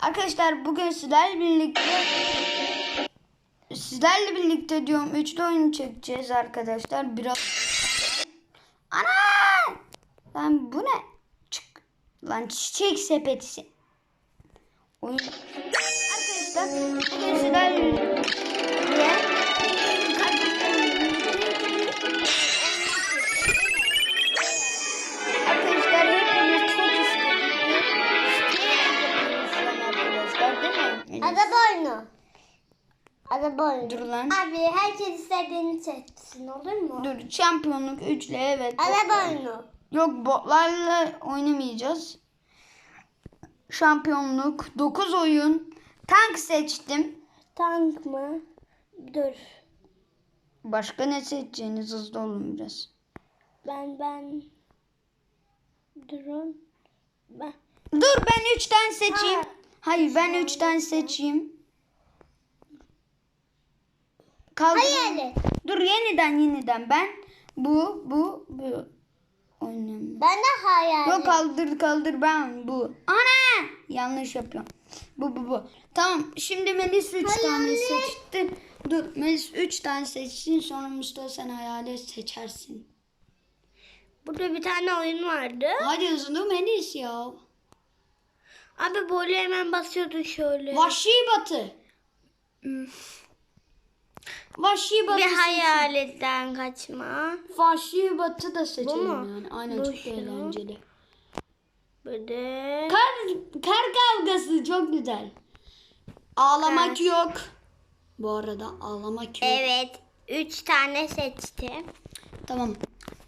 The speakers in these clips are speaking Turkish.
Arkadaşlar bugün sizlerle birlikte sizlerle birlikte diyorum üçlü oyun çekeceğiz arkadaşlar. Biraz Ana! Lan bu ne? Çık. Lan çiçek sepetisi. Oyun. Arkadaşlar bugün sizlerle birlikte Mi? Araba oyunu. Araba oyunu. Dur lan. Abi herkes istediğini seçsin olur mu? Dur şampiyonluk üçlü evet. Araba oyunu. Yok botlarla oynamayacağız. Şampiyonluk 9 oyun. Tank seçtim. Tank mı? Dur. Başka ne seçeceğiniz hızlı olun biraz. Ben ben. Durun. Ben. Dur ben 3 tane seçeyim. Ha. Hayır ben 3 tane seçeyim. Kaldır. Hayali. Dur yeniden yeniden ben bu bu bu oynayayım. Ben de hayali. Yok kaldır kaldır ben bu. Ana! Yanlış yapıyorum. Bu bu bu. Tamam şimdi Melis 3 Hayal tane ne? seçti. Dur Melis 3 tane seçsin sonra Mustafa sen hayalet seçersin. Burada bir tane oyun vardı. Hadi hızlı Melis ya. Abi böyle hemen basıyordun şöyle. Vahşi batı. Vahşi batı. bir hayaletten kaçma. Vahşi batı da seçelim yani. Aynen Bu çok şu. eğlenceli. Böyle. Kar, kar kavgası çok güzel. Ağlamak Kar. yok. Bu arada ağlamak yok. Evet. Üç tane seçtim. Tamam.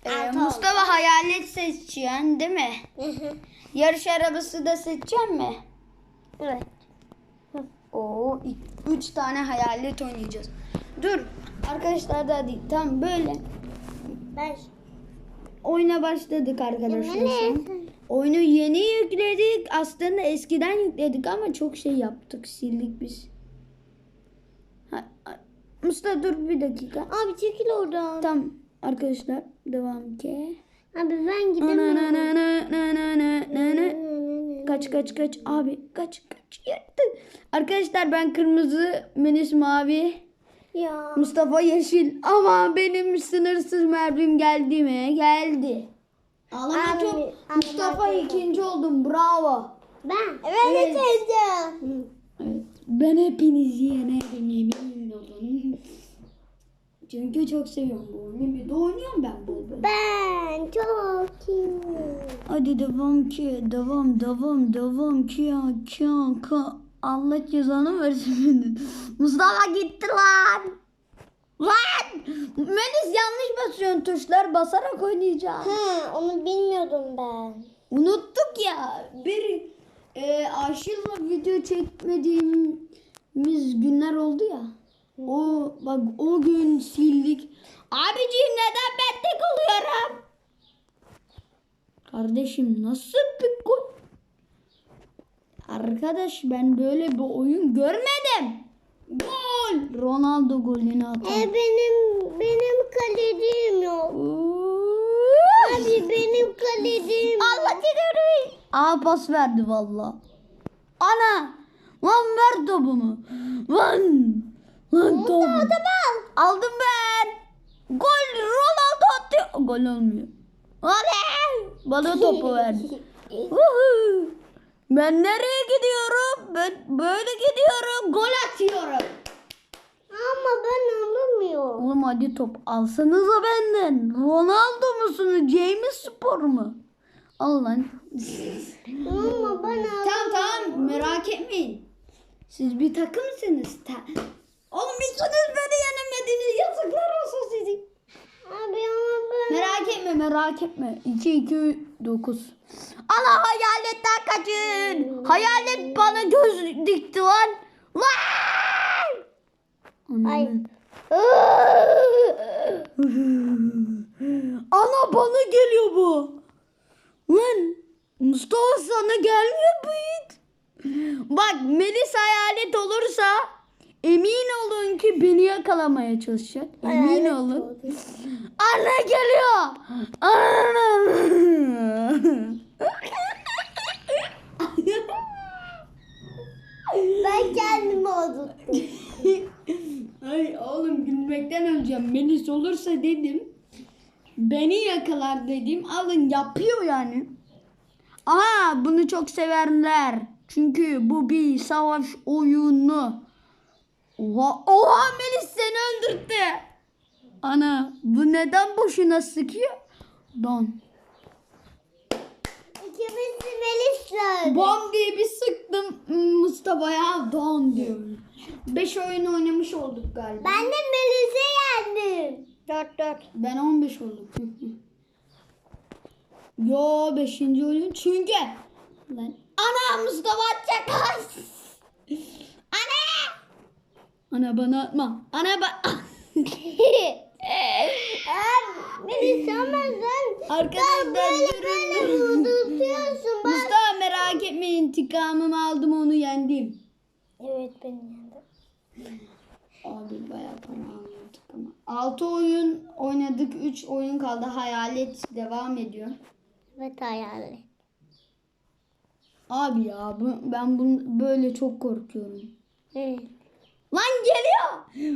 Ee, Altı Mustafa hayalet seçeceksin değil mi? Yarış arabası da seçeceksin mi? evet. Oo, ik- üç tane hayalet oynayacağız. Dur. Arkadaşlar da hadi. Tam böyle. Ben Oyuna başladık arkadaşlar. Oyunu yeni yükledik. Aslında eskiden yükledik ama çok şey yaptık. Sildik biz. Ha- Mustafa dur bir dakika. Abi çekil oradan. Tamam arkadaşlar devam ki. Abi ben gidemiyorum. Kaç kaç kaç abi kaç kaç yattı. Arkadaşlar ben kırmızı, Melis mavi, Ya. Mustafa yeşil ama benim sınırsız mermim geldi mi? Geldi. Ağlama çok. Mustafa abi. ikinci oldum. Bravo. Ben. Evet, Evet. teyze. Evet. Ben hepinizi yenerim yemin olun. Çünkü çok seviyorum bu oyunu. Bir de oynuyorum ben bol bol. Ben çok iyi. Hadi devam ki. Devam devam devam ki ya ki ya ka. Allah cezanı versin. Mustafa gitti lan. Lan! Melis yanlış basıyorsun tuşlar basarak oynayacağım. Ha, onu bilmiyordum ben. Unuttuk ya. Bir e, Aşıl'la video çekmediğimiz günler oldu ya. O bak o gün sildik. Abiciğim neden ben tek oluyorum? Kardeşim nasıl bir gol? Arkadaş ben böyle bir oyun görmedim. Gol! Ronaldo golünü atan. E benim benim kalecim yok. Abi benim kalecim. Allah seni Aa pas verdi valla. Ana! Lan ver topumu. Lan! Lan topu. Aldım ben. Gol Ronaldo attı. Gol olmuyor. Oley! Bana topu verdi. Huhu. ben nereye gidiyorum? Ben böyle gidiyorum. Gol atıyorum. Ama ben alamıyorum. Oğlum hadi top alsanıza benden. Ronaldo musunuz? James Spor mu? Al lan. Ama ben alamıyorum. Tamam tamam merak etmeyin. Siz bir takımsınız. Ta Oğlum üçünüz beni yenemediniz. Yazıklar olsun sizi. Abi ama ben. Merak etme merak etme. 2 2 9. Ana hayaletten kaçın. Hayalet bana göz dikti lan. Lan! Ay. Ana bana geliyor bu. Lan Mustafa sana gelmiyor bu it. Bak Melis hayalet olursa Emin olun ki beni yakalamaya çalışacak. Emin Hayalet olun. Anne geliyor. Anne. Ben kendimi oldum. Ay oğlum gülmekten öleceğim. Melis olursa dedim. Beni yakalar dedim. Alın yapıyor yani. Aa bunu çok severler. Çünkü bu bir savaş oyunu. Oha, oha Melis seni öldürttü. Ana bu neden boşuna sıkıyor? Don. İkimiz Melis'le. Bom diye bir sıktım Mustafa'ya don diyor. 5 oyun oynamış olduk galiba. Ben de Melis'e yendim. Dört dört. Ben 15 oldum. Yo 5. oyun çünkü lan ana Mustafa atacak. ana! Ana bana atma. Ana ba Aa, Melis ama sen Arkadaşlar böyle böyle durun. unutuyorsun. Bak. Mustafa merak etme intikamımı aldım onu yendim. Evet benim yendim. Abi bayağı para alıyorduk ama. 6 oyun oynadık. 3 oyun kaldı. Hayalet devam ediyor. Evet hayalet. Abi ya bu, ben bunu böyle çok korkuyorum. Evet. Lan geliyor.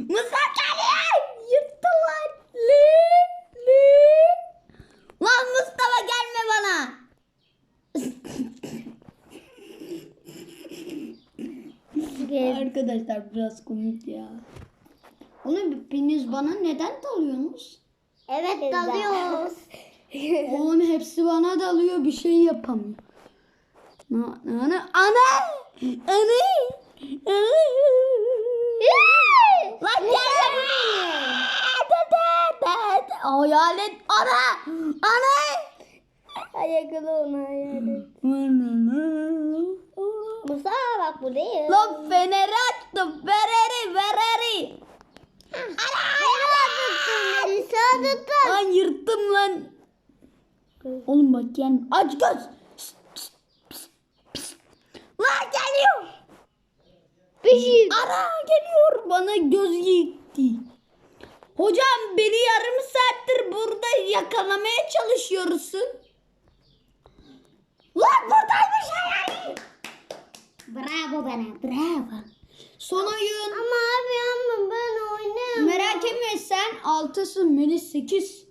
Musa geliyor. Yırttılar. Li, li. Lan Mustafa gelme bana. Arkadaşlar biraz komik ya. Oğlum hepiniz bana neden dalıyorsunuz? Evet dalıyoruz. Oğlum hepsi bana dalıyor bir şey yapamıyor. Ana ana ana ana Hayalet ana ana Ayaklı onu hayalet. Mustafa bak bu değil. Lan feneri attım Ferrari Ferrari Melis'i tuttun. Lan yırttım lan Oğlum bak yani aç göz psst. Lan geliyor Bir şey. Ara geliyor bana göz gitti. Hocam beni yarım saattir burada yakalamaya çalışıyorsun. Lan buradaymış hayali. Bravo bana bravo. Son oyun. Ama abi ama ben oynayamam. Merak etme sen altısın Melis sekiz.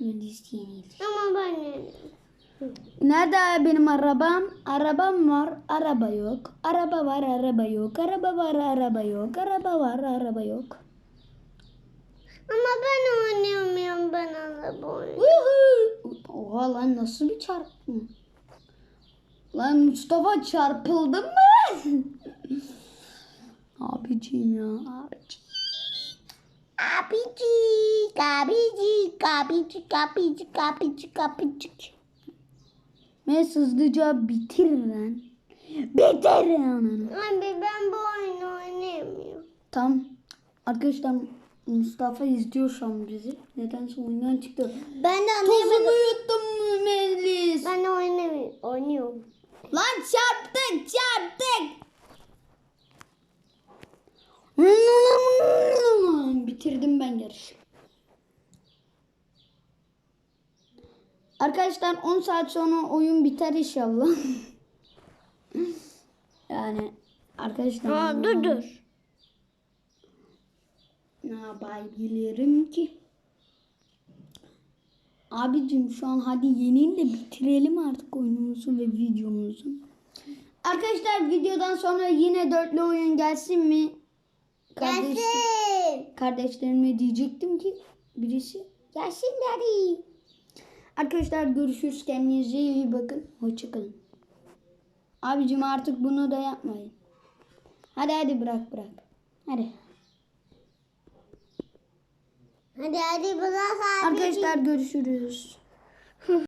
Melis yenildi. Ama ben oynayamam. Nerede benim arabam? Arabam var, araba yok. Araba var, araba yok. Araba var, araba yok. Araba var, araba yok. Ama ben oynayamıyorum ben araba. Woohoo! Oha lan nasıl bir çarpma? Lan Mustafa çarpıldın mı? Abicim ya. Abicim. Abicik, abicik, abicik, abicik, abicik, abicik. Mes hızlıca bitir lan. Bitir ananı. Abi ben bu oyunu oynayamıyorum. Tamam. Arkadaşlar Mustafa izliyor şu an bizi. Nedense oyundan çıktı. Ben de Tozunu yuttum Melis. Ben de oynamıyorum. Oynuyorum. Lan çarptık çarptık. Bitirdim ben yarışı. Arkadaşlar 10 saat sonra oyun biter inşallah. yani arkadaşlar. Aa, dur dur. Yapabilirim ki? Abicim şu an hadi yenin de bitirelim artık oyunumuzu ve videomuzu. Arkadaşlar videodan sonra yine dörtlü oyun gelsin mi? Kardeş, Gelsin. kardeşlerime diyecektim ki birisi gelsin dedi. Arkadaşlar görüşürüz. Kendinize iyi bakın. Hoşçakalın. Abicim artık bunu da yapmayın. Hadi hadi bırak bırak. Hadi. Hadi hadi abi. Arkadaşlar görüşürüz.